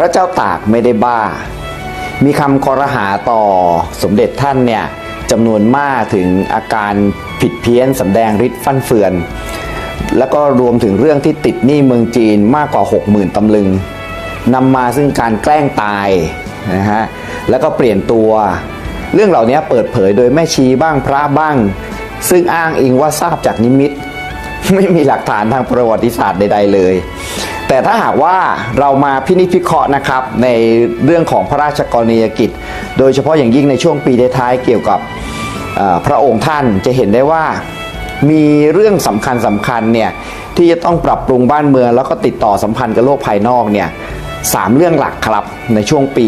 ระเจ้าตากไม่ได้บ้า มีคำคอรหาต่อสมเด็จท่านเนี่ยจำนวนมากถึงอาการผิดเพี้ยนสำแดงฤทธิ์ฟั่นเฟือน แล้วก็รวมถึงเรื่องที่ติดหนี้เมืองจีนมากกว่า 60,000ตำลึงนำมาซึ่งการแกล้งตายนะฮะแล้วก็เปลี่ยนตัว เรื่องเหล่านี้เปิดเผยโดยแม่ชีบ้างพระบ้าง ซึ่งอ้างอิงว่าทราบจากนิมิต ไม่มีหลักฐานทางประวัติศาสตร์ใด ๆ เลย แต่ถ้าหากว่าเรามาพินิจพิเคราะห์นะครับในเรื่องของพระราชกรณียกิจ โดยเฉพาะอย่างยิ่งในช่วงปีท้ายๆเกี่ยวกับพระองค์ท่านจะเห็นได้ว่ามีเรื่องสำคัญสำคัญเนี่ยที่จะต้องปรับปรุงบ้านเมือง แล้วก็ติดต่อสัมพันธ์กับโลกภายนอกเนี่ยสามเรื่องหลักครับในช่วงปี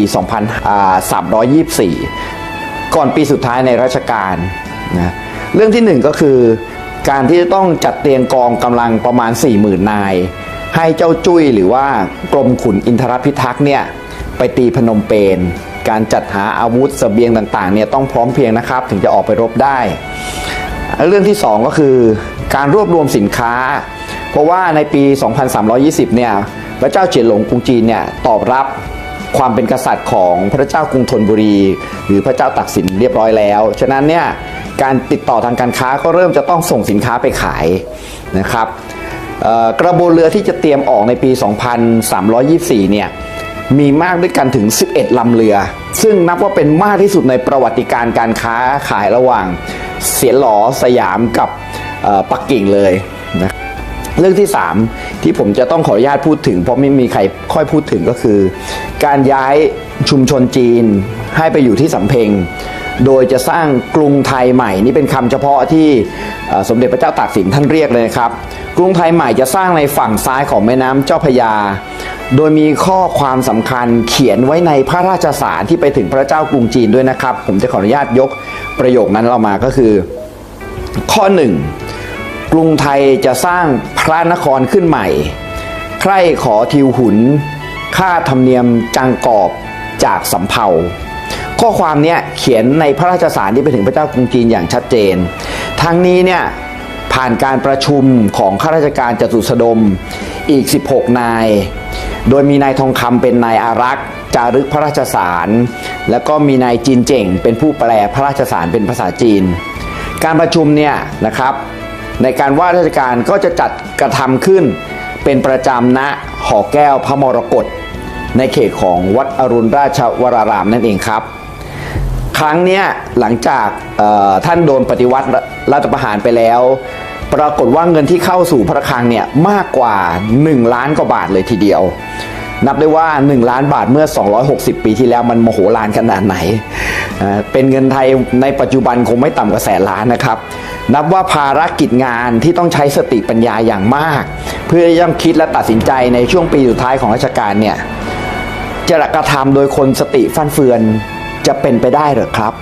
2324 ก่อนปีสุดท้ายในราชการนะเรื่องที่หนึ่งก็คือการที่จะต้องจัดเตรียงกองกำลังประมาณ 40,000 นาย ให้เจ้าจุ้ยหรือว่ากรมขุนอินทรพิทักษ์เนี่ยไปตีพนมเปญการจัดหาอาวุธสเสบียงต่างๆเนี่ยต้องพร้อมเพียงนะครับ ถึงจะออกไปรบได้ เรื่องที่ 2 ก็คือการรวบรวมสินค้า เพราะว่าในปี 2320 เนี่ยพระเจ้าเจียนหลงกรุงจีนเนี่ยตอบรับความเป็นกษัตริย์ของพระเจ้ากรุงธนบุรี หรือพระเจ้าตักสินเรียบร้อยแล้ว ฉะนั้นเนี่ยการติดต่อทางการค้าก็เริ่มจะต้องส่งสินค้าไปขายนะครับ กระบวนเรือที่จะเตรียมออกในปี 2324 เนี่ยมีมากด้วยกันถึง 11 ลำเรือ ซึ่งนับว่าเป็นมากที่สุดในประวัติการการค้าขายระหว่าง เสียหลอสยามกับปักกิ่งเลยนะเรื่องที่ 3 ที่ผมจะต้องขออนุญาตพูดถึง เพราะไม่มีใครค่อยพูดถึงก็คือ การย้ายชุมชนจีนให้ไปอยู่ที่สำเพ็ง โดยจะสร้างกรุงไทยใหม่ นี่เป็นคำเฉพาะที่สมเด็จพระเจ้าตากสินท่านเรียกเลยนะครับ กรุงไทยใหม่จะสร้างในฝั่งซ้ายของแม่น้ำเจ้าพยา โดยมีข้อความสำคัญเขียนไว้ในพระราชสารที่ไปถึงพระเจ้ากรุงจีนด้วยนะครับ ผมจะขออนุญาตยกประโยคนั้นเรามาก็คือ ข้อหนึ่งกรุงไทยจะสร้างพระนครขึ้นใหม่ ใครขอทิวหุน ค่าธรรมเนียมจังกอบจากสำเภา ข้อความเนี้ยเขียนในพระราชสารที่ไปถึงพระเจ้ากรุงจีนอย่างชัดเจน ทั้งนี้เนี่ยผ่านการประชุมของข้าราชการจตุสดมอีก 16 นาย โดยมีนายทองคำเป็นนายอารักษ์จารึกพระราชสาร แล้วก็มีนายจีนเจ่ง เป็นผู้แปลพระราชสารเป็นภาษาจีน การประชุมเนี่ยนะครับในการว่าราชการก็จะจัดกระทำขึ้น เป็นประจำณหอแก้วพระมรกตในเขตของวัดอรุณราชวรารามนั่นเองครับ รั้งเนี้ยหลังจากท่านโดนปฏิวัติรัฐประหารไปแล้ว ปรากฏว่าเงินที่เข้าสู่พระคลังเนี่ยมากกว่า 1 ล้านกว่าบาทเลยทีเดียว นับได้ว่า 1 ล้านบาทเมื่อ 260 ปีที่แล้วมันโมโหลานขนาดไหน เป็นเงินไทยในปัจจุบันคงไม่ต่ำกว่าแสนล้านนะครับ นับว่าภารกิจงานที่ต้องใช้สติปัญญาอย่างมาก เพื่อที่จะคิดและตัดสินใจในช่วงปีสุดท้ายของราชการเนี่ยจะกระทำโดยคนสติฟั่นเฟือน จะเป็นไปได้หรือครับ